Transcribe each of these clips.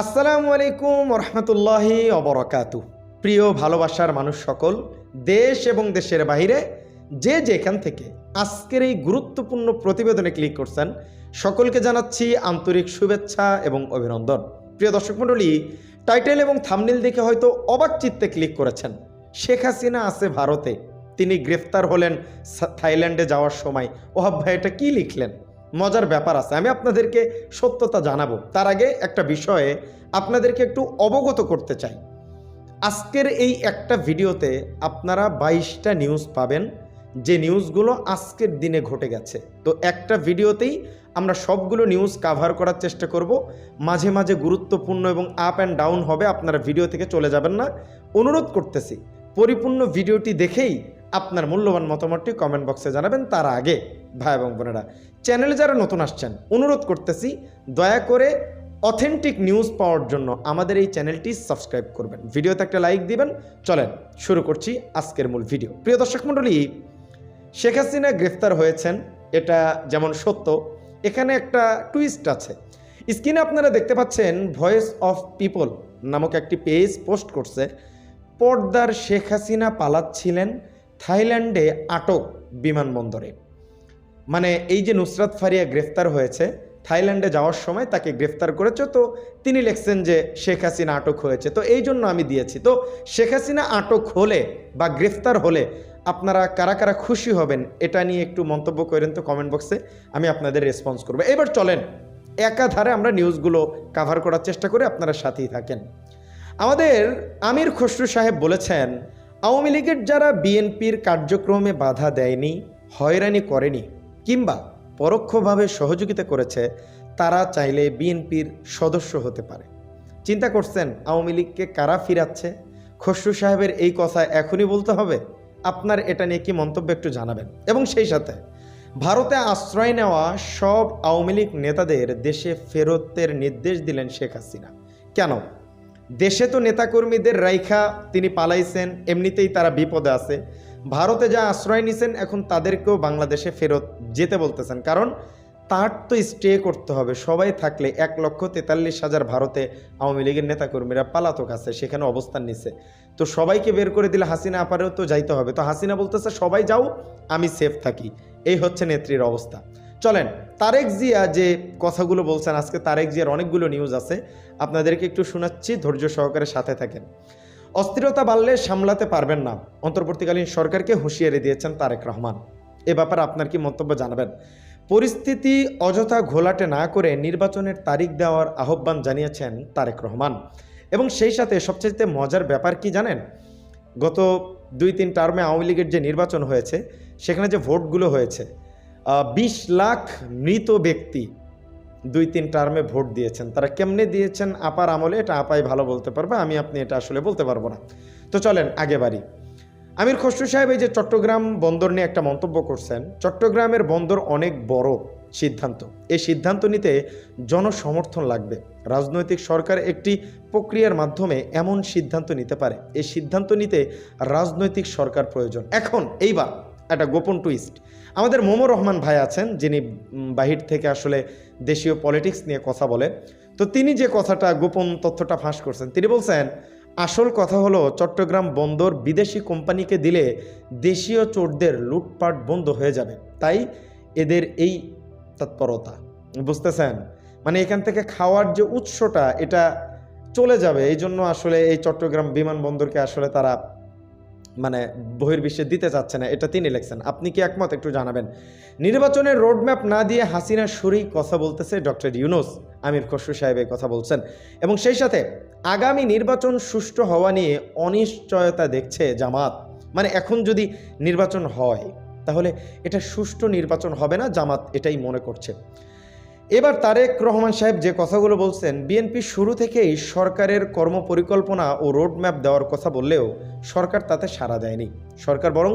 আসসালামু আলাইকুম রহমতুল্লাহি অবরকাতু প্রিয় ভালোবাসার মানুষ সকল, দেশ এবং দেশের বাইরে যে যেখান থেকে আজকের এই গুরুত্বপূর্ণ প্রতিবেদনে ক্লিক করছেন, সকলকে জানাচ্ছি আন্তরিক শুভেচ্ছা এবং অভিনন্দন। প্রিয় দর্শক মণ্ডলী টাইটেল এবং থামনিল দেখে হয়তো অবাক চিত্তে ক্লিক করেছেন। শেখ হাসিনা আছে ভারতে। তিনি গ্রেফতার হলেন থাইল্যান্ডে যাওয়ার সময়। ওহাব ভাই, এটা কী লিখলেন? মজার ব্যাপার আছে। আমি আপনাদেরকে সত্যতা জানাব। তার আগে একটা বিষয়ে আপনাদেরকে একটু অবগত করতে চাই। আজকের এই একটা ভিডিওতে আপনারা বাইশটা নিউজ পাবেন। যে নিউজগুলো আজকের দিনে ঘটে গেছে। তো একটা ভিডিওতেই আমরা সবগুলো নিউজ কাভার করার চেষ্টা করব। মাঝে মাঝে গুরুত্বপূর্ণ এবং আপ অ্যান্ড ডাউন হবে। আপনারা ভিডিও থেকে চলে যাবেন না। অনুরোধ করতেছি, পরিপূর্ণ ভিডিওটি দেখেই আপনার মূল্যবান মতামতটি কমেন্ট বক্সে জানাবেন তার আগে, ভাই এবং বোনেরা চ্যানেলে যারা নতুন আসছেন, অনুরোধ করতেছি, দয়া করে অথেন্টিক নিউজ পাওয়ার জন্য আমাদের এই চ্যানেলটি সাবস্ক্রাইব করবেন। ভিডিওতে একটা লাইক দিবেন। চলেন, শুরু করছি আজকের মূল ভিডিও প্রিয় দর্শক মণ্ডলী, শেখ হাসিনা গ্রেফতার হয়েছেন, এটা যেমন সত্য, এখানে একটা টুইস্ট আছে। স্ক্রিনে আপনারা দেখতে পাচ্ছেন ভয়েস অফ পিপল নামক একটি পেজ পোস্ট করছে। পর্দার শেখ হাসিনা পালাচ্ছিলেন থাইল্যান্ডে আটক বিমানবন্দরে। মানে এই যে নুসরাত ফারিয়া গ্রেফতার হয়েছে, থাইল্যান্ডে যাওয়ার সময় তাকে গ্রেফতার করেছে, তো তিনি লিখছেন যে শেখ হাসিনা আটক হয়েছে। তো এই জন্য আমি দিয়েছি। তো শেখ হাসিনা আটক হলে বা গ্রেফতার হলে আপনারা কারা কারা খুশি হবেন, এটা নিয়ে একটু মন্তব্য করেন তো কমেন্ট বক্সে আমি আপনাদের রেসপন্স করব। এবার চলেন, একাধারে আমরা নিউজগুলো কাভার করার চেষ্টা করে, আপনারা সাথেই থাকেন। আমাদের আমির খসরু সাহেব বলেছেন আওয়ামী লীগের যারা বিএনপির কার্যক্রমে বাধা দেয়নি, হয়রানি করেনি কিংবা পরোক্ষভাবে সহযোগিতা করেছে, তারা চাইলে বিএনপির সদস্য হতে পারে। চিন্তা করছেন আওয়ামী লীগকে কারা ফিরাচ্ছে? খসরু সাহেবের এই কথা এখনই বলতে হবে? আপনার এটা নিয়ে কি মন্তব্য একটু জানাবেন। এবং সেই সাথে, ভারতে আশ্রয় নেওয়া সব আওয়ামী লীগ নেতাদের দেশে ফেরতের নির্দেশ দিলেন শেখ হাসিনা। কেন? দেশে তো নেতাকর্মীদের রাইখা তিনি পালাইছেন, এমনিতেই তারা বিপদে আছে। ভারতে যা আশ্রয় নিছেন, এখন তাদেরকেও বাংলাদেশে ফেরত যেতে বলতেছেন। কারণ তার তো স্টে করতে হবে, সবাই থাকলে এক লক্ষ তেতাল্লিশ হাজার ভারতে আওয়ামী লীগের নেতাকর্মীরা পালাতক আছে, সেখানে অবস্থান নিছে। তো সবাইকে বের করে দিলে হাসিনা আপারেও তো যাইতে হবে। তো হাসিনা বলতেছে, সবাই যাও, আমি সেফ থাকি। এই হচ্ছে নেত্রীর অবস্থা। চলেন, তারেক জিয়া যে কথাগুলো বলছেন, আজকে তারেক জিয়ার অনেকগুলো নিউজ আছে, আপনাদেরকে একটু শোনাচ্ছি, ধৈর্য সহকারে সাথে থাকেন। অস্থিরতা বাড়লে সামলাতে পারবেন না, অন্তর্বর্তীকালীন সরকারকে হুঁশিয়ারি দিয়েছেন তারেক রহমান। এ ব্যাপারে আপনার কি মন্তব্য জানাবেন? পরিস্থিতি অযথা ঘোলাটে না করে নির্বাচনের তারিখ দেওয়ার আহ্বান জানিয়েছেন তারেক রহমান। এবং সেই সাথে সবচেয়ে মজার ব্যাপার কি জানেন? গত দুই তিন টার্মে আওয়ামী লীগের যে নির্বাচন হয়েছে, সেখানে যে ভোটগুলো হয়েছে বিশ লাখ মৃত ব্যক্তি দুই তিন টার্মে ভোট দিয়েছেন। তারা কেমনে দিয়েছেন? আপার আমলে এটা আপাই ভালো বলতে পারবে, আমি আপনি এটা আসলে বলতে পারব না। তো চলেন, আগে বাড়ি। আমির খসরু সাহেব এই যে চট্টগ্রাম বন্দর নিয়ে একটা মন্তব্য করছেন, চট্টগ্রামের বন্দর অনেক বড় সিদ্ধান্ত। এই সিদ্ধান্ত নিতে জনসমর্থন লাগবে। রাজনৈতিক সরকার একটি প্রক্রিয়ার মাধ্যমে এমন সিদ্ধান্ত নিতে পারে। এই সিদ্ধান্ত নিতে রাজনৈতিক সরকার প্রয়োজন। এখন, এইবার একটা গোপন টুইস্ট আমাদের মোমো রহমান ভাই আছেন, যিনি বাহির থেকে আসলে দেশীয় পলিটিক্স নিয়ে কথা বলে। তো তিনি যে কথাটা, গোপন তথ্যটা ফাঁস করছেন, তিনি বলছেন, আসল কথা হলো চট্টগ্রাম বন্দর বিদেশি কোম্পানিকে দিলে দেশীয় চোরদের লুটপাট বন্ধ হয়ে যাবে। তাই এদের এই তৎপরতা, বুঝতেছেন? মানে এখান থেকে খাওয়ার যে উৎসটা, এটা চলে যাবে। এই জন্য আসলে এই চট্টগ্রাম বিমানবন্দরকে আসলে তারা মানে বহির্বিশ্বে দিতে চাচ্ছে না, এটা তিনি লিখছেন। আপনি কি একমত? একটু জানাবেন। নির্বাচনের রোডম্যাপ না দিয়ে হাসিনার সুরেই কথা বলতেছে ডক্টর ইউনুস, আমির খসরু সাহেব কথা বলছেন। এবং সেই সাথে আগামী নির্বাচন সুষ্ঠু হওয়া নিয়ে অনিশ্চয়তা দেখছে জামাত। মানে এখন যদি নির্বাচন হয়, তাহলে এটা সুষ্ঠু নির্বাচন হবে না, জামাত এটাই মনে করছে। এবার তারেক রহমান সাহেব যে কথাগুলো বলছেন, বিএনপি শুরু থেকেই সরকারের কর্মপরিকল্পনা ও রোডম্যাপ দেওয়ার কথা বললেও সরকার তাতে সাড়া দেয়নি। সরকার বরং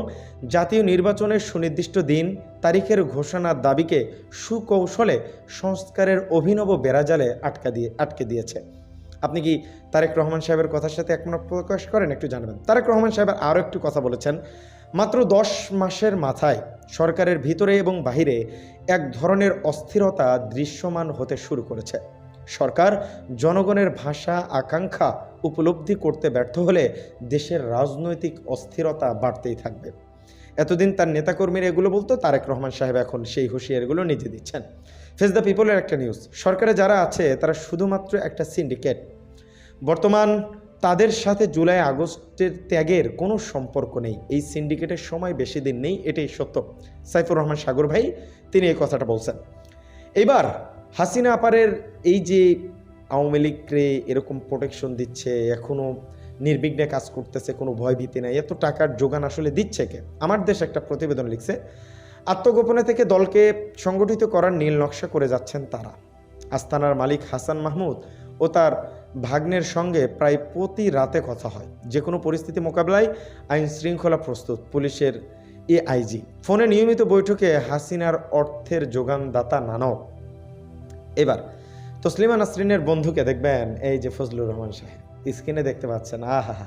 জাতীয় নির্বাচনের সুনির্দিষ্ট দিন, তারিখের ঘোষণার দাবিকে সুকৌশলে সংস্কারের অভিনব বেড়াজালে আটকা দিয়ে, আটকে দিয়েছে। আপনি কি তারেক রহমান সাহেবের কথার সাথে একমত প্রকাশ করেন? একটু জানাবেন। তারেক রহমান সাহেব আরও একটু কথা বলেছেন। মাত্র দশ মাসের মাথায় সরকারের ভিতরে এবং বাহিরে এক ধরনের অস্থিরতা দৃশ্যমান হতে শুরু করেছে। সরকার জনগণের ভাষা আকাঙ্ক্ষা উপলব্ধি করতে ব্যর্থ হলে দেশের রাজনৈতিক অস্থিরতা বাড়তেই থাকবে। এতদিন তার নেতাকর্মীরা এগুলো বলতো, তারেক রহমান সাহেব এখন সেই হুঁশিয়ারিগুলো নিজে দিচ্ছেন। ফেস দ্য পিপলের একটা নিউজ, সরকারে যারা আছে তারা শুধুমাত্র একটা সিন্ডিকেট। বর্তমান তাদের সাথে জুলাই আগস্টের ত্যাগের কোনো সম্পর্ক নেই। এই সিন্ডিকেটের সময় বেশি দিন নেই, এটাই সত্য। সাইফুর রহমান সাগর ভাই, তিনি এই কথাটা বলছেন। এবার হাসিনা আপারের এই যে আওয়ামী লীগকে এরকম প্রোটেকশন দিচ্ছে এখনও নির্বিঘ্নে কাজ করতেছে, কোনো ভয় ভীতি নাই, এত টাকার যোগান আসলে দিচ্ছে কে? আমার দেশ একটা প্রতিবেদন লিখছে, আত্মগোপনে থেকে দলকে সংগঠিত করার নীল নকশা করে যাচ্ছেন তারা। আস্তানার মালিক হাসান মাহমুদ ও তার ভাগ্নের সঙ্গে প্রায় প্রতি রাতে কথা হয়। যে কোনো পরিস্থিতি মোকাবেলায় আইন শৃঙ্খলা প্রস্তুত, পুলিশের এআইজি। ফোনে নিয়মিত বৈঠকে হাসিনার অর্থের যোগানদাতা নানক। এবার, তসলিমা নাসরিনের বন্ধুকে দেখবেন এই যে ফজলুর রহমান সাহেব। স্ক্রিনে দেখতে পাচ্ছেন আহা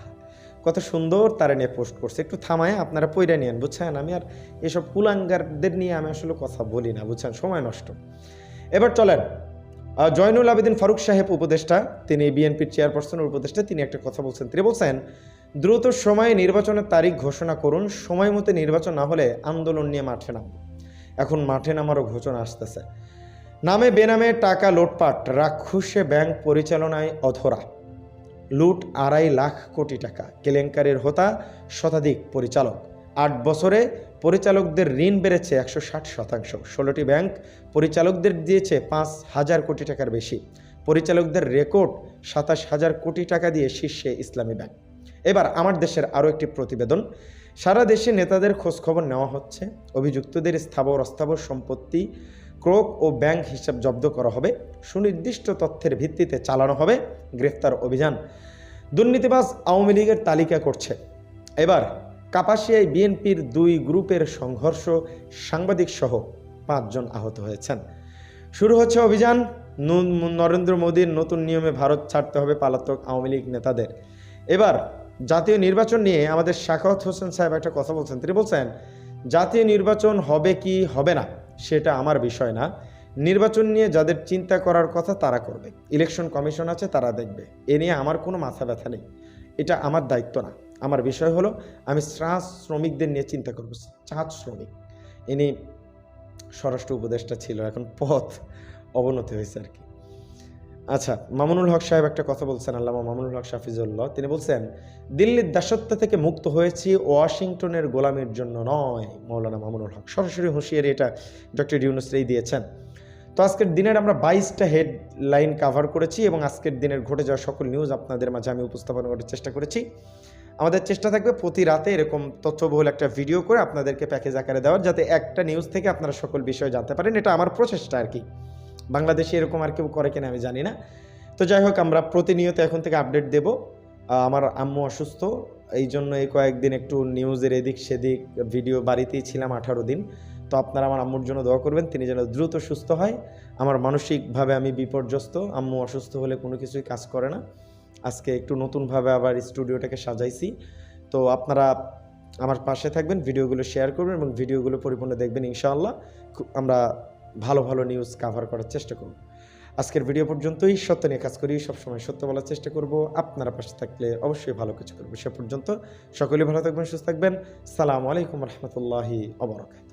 কত সুন্দর তারা নিয়ে পোস্ট করছে। একটু থামায়, আপনারা পইরা নিয়েন, বুঝছেন? আমি আর এসব কুলাঙ্গারদের নিয়ে আমি আসলে কথা বলি না, বুঝছেন? সময় নষ্ট। এবার চলেন জয়নুল আবেদিন ফারুক সাহেব উপদেষ্টা, তিনি বিএনপির চেয়ারপারসনের উপদেষ্টা, তিনি একটা কথা বলছেন। তিনি বলছেন, দ্রুত সময়ে নির্বাচনের তারিখ ঘোষণা করুন, সময় মতো নির্বাচন না হলে আন্দোলন নিয়ে মাঠে নামব। এখন মাঠে নামারও ঘোষণা আসতেছে। নামে বেনামে টাকা লুটপাট, রাক্ষসে ব্যাংক পরিচালনায় অধরা। লুট আড়াই লাখ কোটি টাকা, কেলেঙ্কারির হোতা শতাধিক পরিচালক। আট বছরে পরিচালকদের ঋণ বেড়েছে একশো ষাট শতাংশ। ষোলোটি ব্যাংক পরিচালকদের দিয়েছে পাঁচ হাজার কোটি টাকার বেশি। পরিচালকদের রেকর্ড সাতাশ হাজার কোটি টাকা দিয়ে শীর্ষে ইসলামী ব্যাংক। এবার আমার দেশের আরও একটি প্রতিবেদন। সারা দেশে নেতাদের খোঁজখবর নেওয়া হচ্ছে। অভিযুক্তদের স্থাবর অস্থাবর সম্পত্তি ক্রোক ও ব্যাংক হিসাব জব্দ করা হবে। সুনির্দিষ্ট তথ্যের ভিত্তিতে চালানো হবে। গ্রেফতার অভিযান দুর্নীতিবাজ আওয়ামী লীগের তালিকা করছে। এবার কাপাসিয়ায় বিএনপির দুই গ্রুপের সংঘর্ষ সাংবাদিক সহ পাঁচজন আহত হয়েছেন। শুরু হচ্ছে অভিযান। নরেন্দ্র মোদীর নতুন নিয়মে ভারত ছাড়তে হবে পালাতক আওয়ামী লীগ নেতাদের। এবার জাতীয় নির্বাচন নিয়ে আমাদের শাখাওয়াত হোসেন সাহেব একটা কথা বলছেন। তিনি বলছেন, জাতীয় নির্বাচন হবে কি হবে না, সেটা আমার বিষয় না। নির্বাচন নিয়ে যাদের চিন্তা করার কথা তারা করবে। ইলেকশন কমিশন আছে, তারা দেখবে। এ নিয়ে আমার কোনো মাথা ব্যথা নেই। এটা আমার দায়িত্ব না। আমার বিষয় হলো, আমি চা শ্রমিকদের নিয়ে চিন্তা করব চা শ্রমিক। ইনি স্বরাষ্ট্র উপদেষ্টা ছিল, এখন পথ অবনতি হয়েছে আর কি। আচ্ছা মামুনুল হক সাহেব একটা কথা বলছেন, আল্লামা মামুনুল হক শাফিজুল্লাহ। তিনি বলছেন, দিল্লির দাসত্ব থেকে মুক্ত হয়েছি ওয়াশিংটনের গোলামির জন্য নয়, মৌলানা মামুনুল হক। সরাসরি হুঁশিয়ারি এটা ডক্টর ইউনুসরেই দিয়েছেন। তো আজকের দিনের আমরা বাইশটা হেডলাইন কাভার করেছি এবং আজকের দিনের ঘটে যাওয়া সকল নিউজ আপনাদের মাঝে আমি উপস্থাপন করার চেষ্টা করেছি। আমাদের চেষ্টা থাকবে প্রতি রাতে এরকম তথ্যবহুল একটা ভিডিও করে আপনাদেরকে প্যাকেজ আকারে দেওয়ার, যাতে একটা নিউজ থেকে আপনারা সকল বিষয় জানতে পারেন। এটা আমার প্রচেষ্টা আর কি। বাংলাদেশে এরকম আর কেউ করে কিনা আমি জানি না। তো যাই হোক, আমরা প্রতিনিয়ত এখন থেকে আপডেট দেব। আমার আম্মু অসুস্থ এই জন্য এই কয়েকদিন একটু নিউজের এদিক সেদিক ভিডিও বাড়িতেই ছিলাম আঠারো দিন। তো আপনারা আমার আম্মুর জন্য দোয়া করবেন, তিনি যেন দ্রুত সুস্থ হয়। আমার মানসিকভাবে আমি বিপর্যস্ত, আম্মু অসুস্থ হলে কোনো কিছুই কাজ করে না। আজকে একটু নতুনভাবে আবার স্টুডিওটাকে সাজাইছি। তো আপনারা আমার পাশে থাকবেন, ভিডিওগুলো শেয়ার করবেন এবং ভিডিওগুলো পরিপূর্ণ দেখবেন ইনশাআল্লাহ। আমরা ভালো ভালো নিউজ কাভার করার চেষ্টা করব। আজকের ভিডিও পর্যন্তই। সত্য নিয়ে কাজ করি, সবসময় সত্য বলার চেষ্টা করব। আপনারা পাশে থাকলে অবশ্যই ভালো কিছু করব। সে পর্যন্ত সকলেই ভালো থাকবেন, সুস্থ থাকবেন। সালামু আলাইকুম রহমতুল্লাহি অবরকাত